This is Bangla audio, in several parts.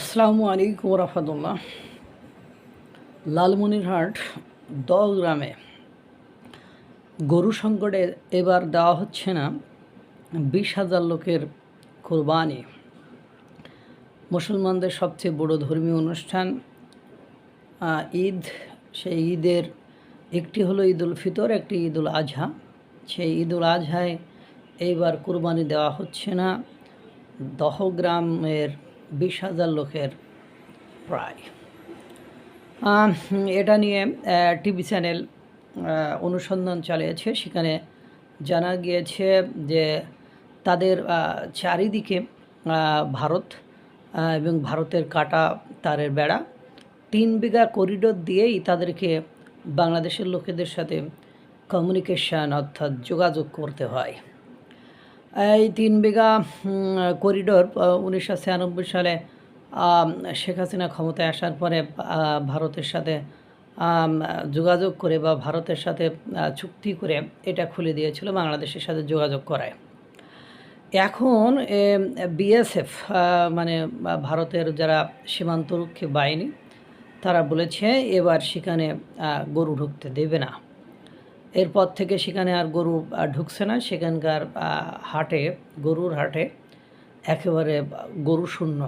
আসসালামু আলাইকুম রহমতুল্লাহ। লালমনিরহাট দ গ্রামে গরু সংকটে এবার দেওয়া হচ্ছে না বিশ হাজার লোকের কোরবানি। মুসলমানদের সবচেয়ে বড় ধর্মীয় অনুষ্ঠান ঈদ। সেই ঈদের একটি হলো ঈদুল ফিতর, একটি ঈদুল আজহা সেই ঈদুল আজহায় এইবার কোরবানি দেওয়া হচ্ছে না। দহগ্রামের বিশ হাজার লোকের প্রায়। এটা নিয়ে টিভি চ্যানেল অনুসন্ধান চালিয়েছে। সেখানে জানা গিয়েছে যে তাদের চারিদিকে ভারত এবং ভারতের কাটা তারের বেড়া। তিন বিঘা করিডোর দিয়েই তাদেরকে বাংলাদেশের লোকেদের সাথে কমিউনিকেশন অর্থাৎ যোগাযোগ করতে হয়। এই তিন বিঘা করিডোর উনিশশো ছিয়ানব্বই সালে শেখ হাসিনা ক্ষমতায় আসার পরে ভারতের সাথে যোগাযোগ করে বা ভারতের সাথে চুক্তি করে এটা খুলে দিয়েছিল, বাংলাদেশের সাথে যোগাযোগ করায়। এখন বিএসএফ মানে ভারতের যারা সীমান্তরক্ষী বাহিনী, তারা বলেছে, এবার সেখানে গরু ঢুকতে দেবে না। এরপর থেকে সেখানে আর গরু ঢুকছে না। সেখানকার হাটে, গরুর হাটে একেবারে গরু শূন্য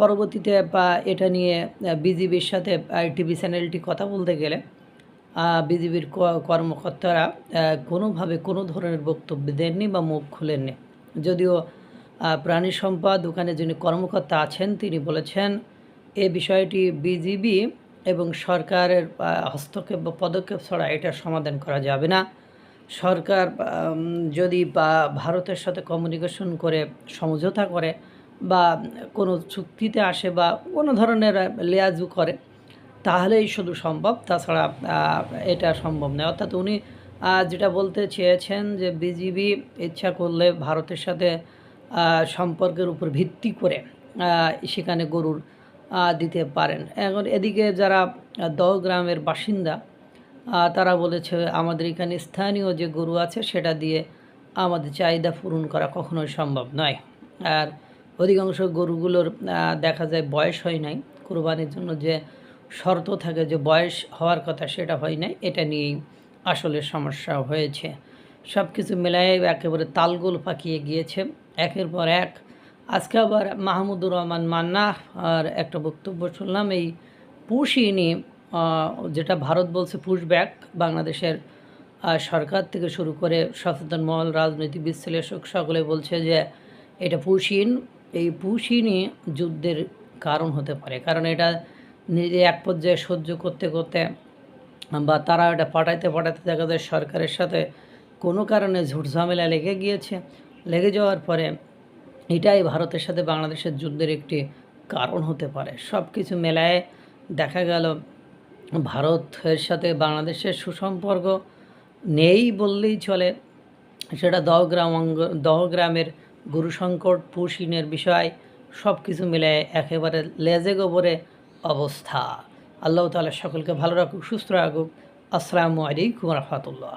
পরবর্তীতে এটা নিয়ে বিজিবির সাথে টিভি চ্যানেলটি কথা বলতে গেলে বিজিবির কর্মকর্তারা কোনোভাবে কোনো ধরনের বক্তব্য দেননি বা মুখ খুলেননি। যদিও প্রাণী সম্পদ ওখানে যিনি কর্মকর্তা আছেন, তিনি বলেছেন, এ বিষয়টি বিজিবি এবং সরকারের হস্তক্ষেপ বা পদক্ষেপ ছাড়া এটার সমাধান করা যাবে না। সরকার যদি, বা, ভারতের সাথে কমিউনিকেশন করে, সমঝোতা করে, বা, কোনো চুক্তিতে আসে বা, কোনো ধরনের লেয়াজু করে, তাহলেই শুধু সম্ভব। তাছাড়া এটা সম্ভব নয়। অর্থাৎ উনি যেটা বলতে চেয়েছেন যে, বিজিবি ইচ্ছা করলে ভারতের সাথে সম্পর্কের উপর ভিত্তি করে সেখানে গরুর দিতে পারেন। এখন এদিকে যারা দহ গ্রামের বাসিন্দা তারা বলেছে, আমাদের এখানে স্থানীয় যে গরু আছে, সেটা দিয়ে আমাদের চাহিদা পূরণ করা কখনোই সম্ভব নয়। আর অধিকাংশ গরুগুলোর দেখা যায় বয়স হয় নাই। কোরবানির জন্য যে শর্ত থাকে যে বয়স হওয়ার কথা, সেটা হয় নাই। এটা নিয়েই আসলে সমস্যা হয়েছে। সব কিছু মিলাই একেবারে তালগোল পাকিয়ে গিয়েছে। একের পর এক আজকে আবার মাহমুদুর রহমান মান্না আর একটা বক্তব্য শুনলাম, এই পুশিনি যেটা ভারত বলছে পুশব্যাক বাংলাদেশের সরকার থেকে শুরু করে সচেতন মহল, রাজনৈতিক বিশ্লেষক সকলে বলছে যে এটা পুশিন এই পুশিনই যুদ্ধের কারণ হতে পারে, কারণ এটা নিজে এক পর্যায়ে সহ্য করতে করতে বা তারা এটা পাঠাইতে পাঠাইতে দেখা যায় সরকারের সাথে কোনো কারণে ঝুট ঝামেলা লেগে গিয়েছে। লেগে যাওয়ার পরে এটাই ভারতের সাথে বাংলাদেশের যুদ্ধের একটি কারণ হতে পারে। সব কিছু মেলায় দেখা গেল, ভারতের সাথে বাংলাদেশের সুসম্পর্ক নেই বললেই চলে। সেটা দহগ্রাম অঙ্গ দহগ্রামের গুরু সংকট পুশিনের বিষয় সব কিছু মিলে একেবারে লেজে গোবরে অবস্থা। আল্লাহ তালা সকলকে ভালো রাখুক, সুস্থ রাখুক। আসসালামু আলাইকুম রহমতুল্লাহ।